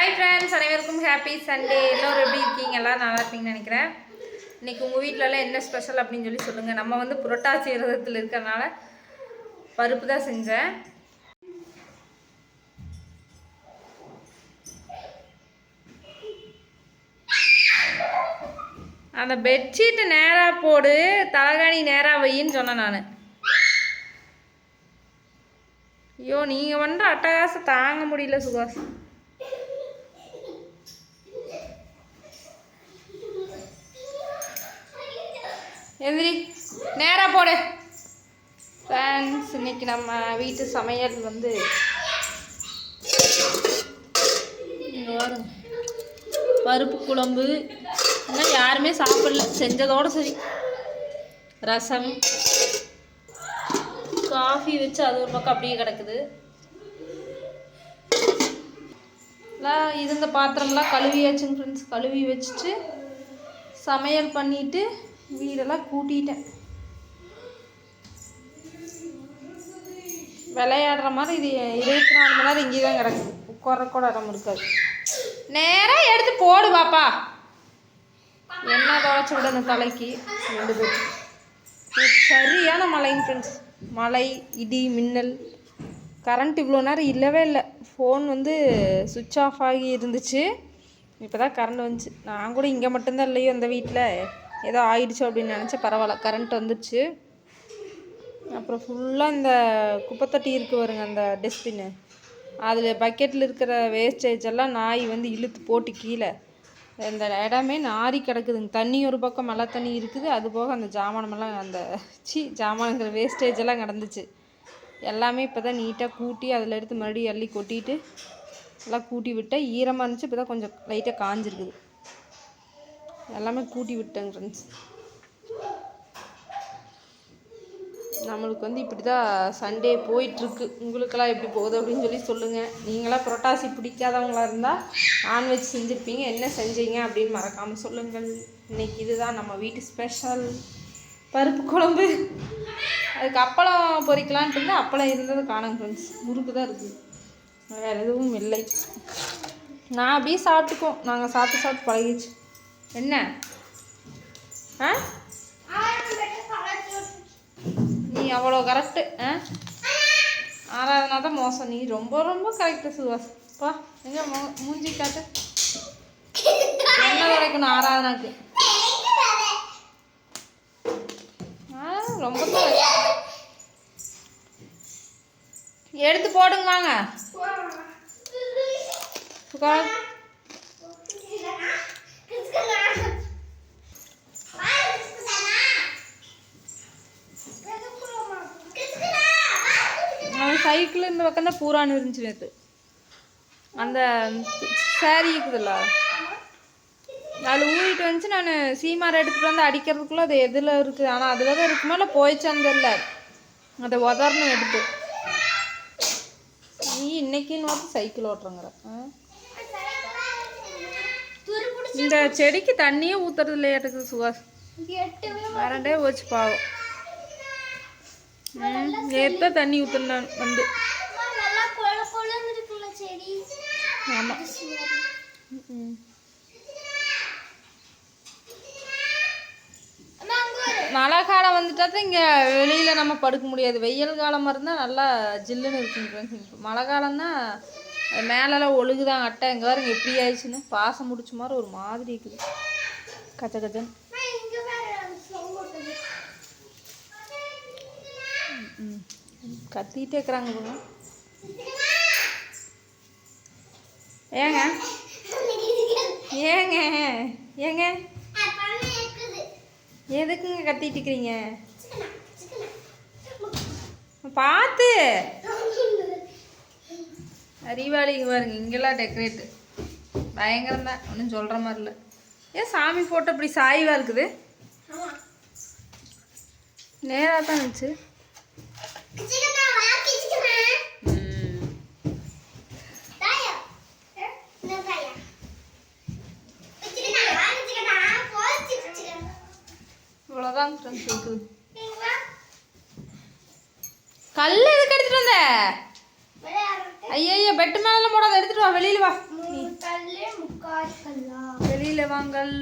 Hi friends அனைவருக்கும் happy Sunday எல்லோரும் எப்படி இருக்கீங்க? எல்லாம் நல்லா இருப்பீங்கன்னு நினைக்கிறேன். இன்னைக்கு உங்கள் வீட்டிலலாம் என்ன ஸ்பெஷல் அப்படின்னு சொல்லி சொல்லுங்கள் நம்ம வந்து புரட்டாசி விரதத்தில் இருக்கிறனால பருப்பு தான் செஞ்சேன். அந்த பெட்ஷீட்டு நேராக போடு தலகாணி நேராக வையின்னு சொன்னேன் நான். ஐயோ நீங்கள் பண்ணுற அட்டகாசம் தாங்க முடியல சுகாஸ் எந்திரி. நேராக போடு. ஃப்ரெண்ட்ஸ் இன்னைக்கு நம்ம வீட்டு சமையல் வந்து பருப்பு குழம்பு. இன்னும் யாருமே சாப்பிடல. செஞ்சதோட சரி. ரசம். காஃபி வச்சு அது ஒரு பக்கம் அப்படியே கிடக்குது. இருந்த பாத்திரம்லாம் கழுவியாச்சுங்க ஃப்ரெண்ட்ஸ் கழுவி வச்சுட்டு சமையல் பண்ணிவிட்டு வீடெல்லாம் கூட்டிட்டேன். விளையாடுற மாதிரி இது இருபத்தி நாலு மணி நேரம் இங்கே தான் கிடக்குது உட்கார கூட இடம் இருக்காது. நேராக எடுத்து போடு பாப்பா. என்ன துவைச்சி விடணும் அந்த தலைக்கு? ரெண்டு பேர். சரியான மழைங்க ஃப்ரெண்ட்ஸ் மழை இடி மின்னல். கரண்ட் இவ்வளோ நேரம் இல்லவே இல்லை. ஃபோன் வந்து சுவிட்ச் ஆஃப் ஆகி இருந்துச்சு. இப்போ தான் கரண்ட் வந்துச்சு. நான் கூட இங்கே மட்டும்தான் இல்லையோ இந்த வீட்டில் ஏதோ ஆயிடுச்சு அப்படின்னு நினச்சேன் பரவாயில்ல. கரண்ட் வந்துடுச்சு அப்புறம் ஃபுல்லாக இந்த குப்பைத்தட்டி இருக்குது வருங்க அந்த டஸ்ட்பின்னு அதில் பக்கெட்டில் இருக்கிற வேஸ்டேஜ் எல்லாம் நாய் வந்து இழுத்து போட்டு கீழே. இந்த இடமே நாரி கிடக்குதுங்க. தண்ணி ஒரு பக்கம் மழை தண்ணி இருக்குது. அது போக அந்த ஜாமானமெல்லாம் அந்த சி ஜாமானுங்கிற வேஸ்டேஜ் எல்லாம் கிடந்துச்சு. எல்லாமே இப்போ தான் நீட்டாக கூட்டி அதில் எடுத்து மறுபடியும் அள்ளி கொட்டிட்டு எல்லாம் கூட்டி விட்டால் ஈரமாக இருந்துச்சு. இப்போ தான் கொஞ்சம் லைட்டாக காஞ்சிருக்குது. எல்லாமே கூட்டி விட்டேங்க ஃப்ரெண்ட்ஸ் நம்மளுக்கு வந்து இப்படி தான் சண்டே போயிட்டுருக்கு. உங்களுக்கெல்லாம் எப்படி போகுது அப்படின்னு சொல்லி சொல்லுங்கள் நீங்களாம் புரட்டாசி பிடிக்காதவங்களா இருந்தால் நான்வெஜ் செஞ்சுருப்பீங்க. என்ன செஞ்சீங்க அப்படின்னு மறக்காமல் சொல்லுங்கள். இன்னைக்கு இதுதான் நம்ம வீட்டு ஸ்பெஷல் பருப்பு குழம்பு. அதுக்கு அப்பளம் பொறிக்கலான்ட்டு இருந்தால் அப்பளம் இருந்தது காணும் ஃப்ரெண்ட்ஸ் முறுக்கு தான் இருக்குது வேறு எதுவும் இல்லை. நான் அப்படியே சாப்பிட்டுக்குவோம். நாங்கள் சாப்பிட்டு சாப்பிட்டு பழகிச்சு என்ன? ஆ? நீ அவ்வளோ கரெக்டு ஆ? ஆறாவதுனா தான் மோசம். நீ ரொம்ப ரொம்ப கரெக்டு சுவாஸ் பா எங்க மூ மூஞ்சி காட்டு. என்ன வரைக்கணும் ஆறாவதுனாக்கு. ஆ ரொம்ப எடுத்து போடுங்க வாங்க. சுகா- சைக்கிள் இந்த பக்கம் தான் பூரான்னு இருந்துச்சு நேற்று அந்த சாரி இருக்குதுல்ல. அதில் ஊறிட்டு வந்துச்சு நான் சீமாரை எடுத்துகிட்டு வந்து அடிக்கிறதுக்குள்ளே அது எதில் இருக்குது ஆனால் அதில் தான் இருக்குமா இல்லை போயிச்சான்னு அதை உதறணும் எடுத்து. நீ இன்னைக்குன்னு பார்த்து சைக்கிள் ஓட்டுறங்கிற. ஆ? இந்த செடிக்கு தண்ணியே ஊத்துறது இல்லையாட்டுக்கு சுகாஸ் வறண்டே போச்சு பாவம். நேற்று தண்ணி ஊற்றுனான் வந்து. ஆமாம் ம். மழை காலம் வந்துட்டா தான் இங்கே வெளியில் நம்ம படுக்க முடியாது. வெயில் காலமாக இருந்தால் நல்லா ஜில்லுன்னு இருக்குங்க மழை காலம்னா அது மேலெல்லாம் ஒழுகுதான் அட்டை? எங்கே பாருங்க எப்படி ஆயிடுச்சுன்னு. பாசம் முடிச்ச மாதிரி ஒரு மாதிரி இருக்குது. கச்ச கச்சன்னு ம் கத்திட்டே இருக்கிறாங்க பாருங்க ஏங்க? ஏங்க? ஏங்க? எதுக்குங்க கத்திட்டு இருக்கிறீங்க? பார்த்து. அறிவாளிங்க பாருங்க இங்கெல்லாம் டெக்கரேட்டு பயங்கரம் தான் ஒன்றும் சொல்கிற மாதிரி இல்லை. ஏன் சாமி போட்டு இப்படி சாய்வாக இருக்குது? நேராக தான் இருந்துச்சு. இவ்வளோதான் ஃப்ரெண்ட்ஸ் இருக்குது. கல் எதுக்கு எடுத்துட்டு வந்த? ஐயய்யோ பெட்டு மேலே போடாத எடுத்துட்டு வா வெளியில வா. வெளியில வாங்கள்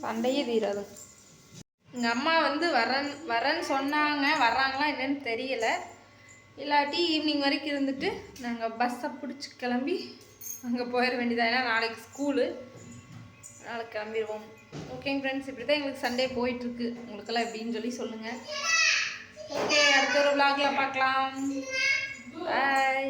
சண்டையே தீராது. எங்கள் அம்மா வந்து வரன் வரேன்னு சொன்னாங்க. வர்றாங்களா என்னன்னு தெரியல. இல்லாட்டி ஈவினிங் வரைக்கும் இருந்துட்டு நாங்கள் பஸ்ஸை பிடிச்சி கிளம்பி அங்கே போயிட வேண்டியதா? ஏன்னா நாளைக்கு ஸ்கூலு நாளைக்கு கிளம்பிடுவோம் ஓகேங்க ஃப்ரெண்ட்ஸ் இப்படி தான் எங்களுக்கு சண்டே போயிட்டுருக்கு உங்களுக்கெல்லாம் எப்படின்னு சொல்லி சொல்லுங்கள் ஓகே அடுத்த ஒரு vlogல பார்க்கலாம் பாய்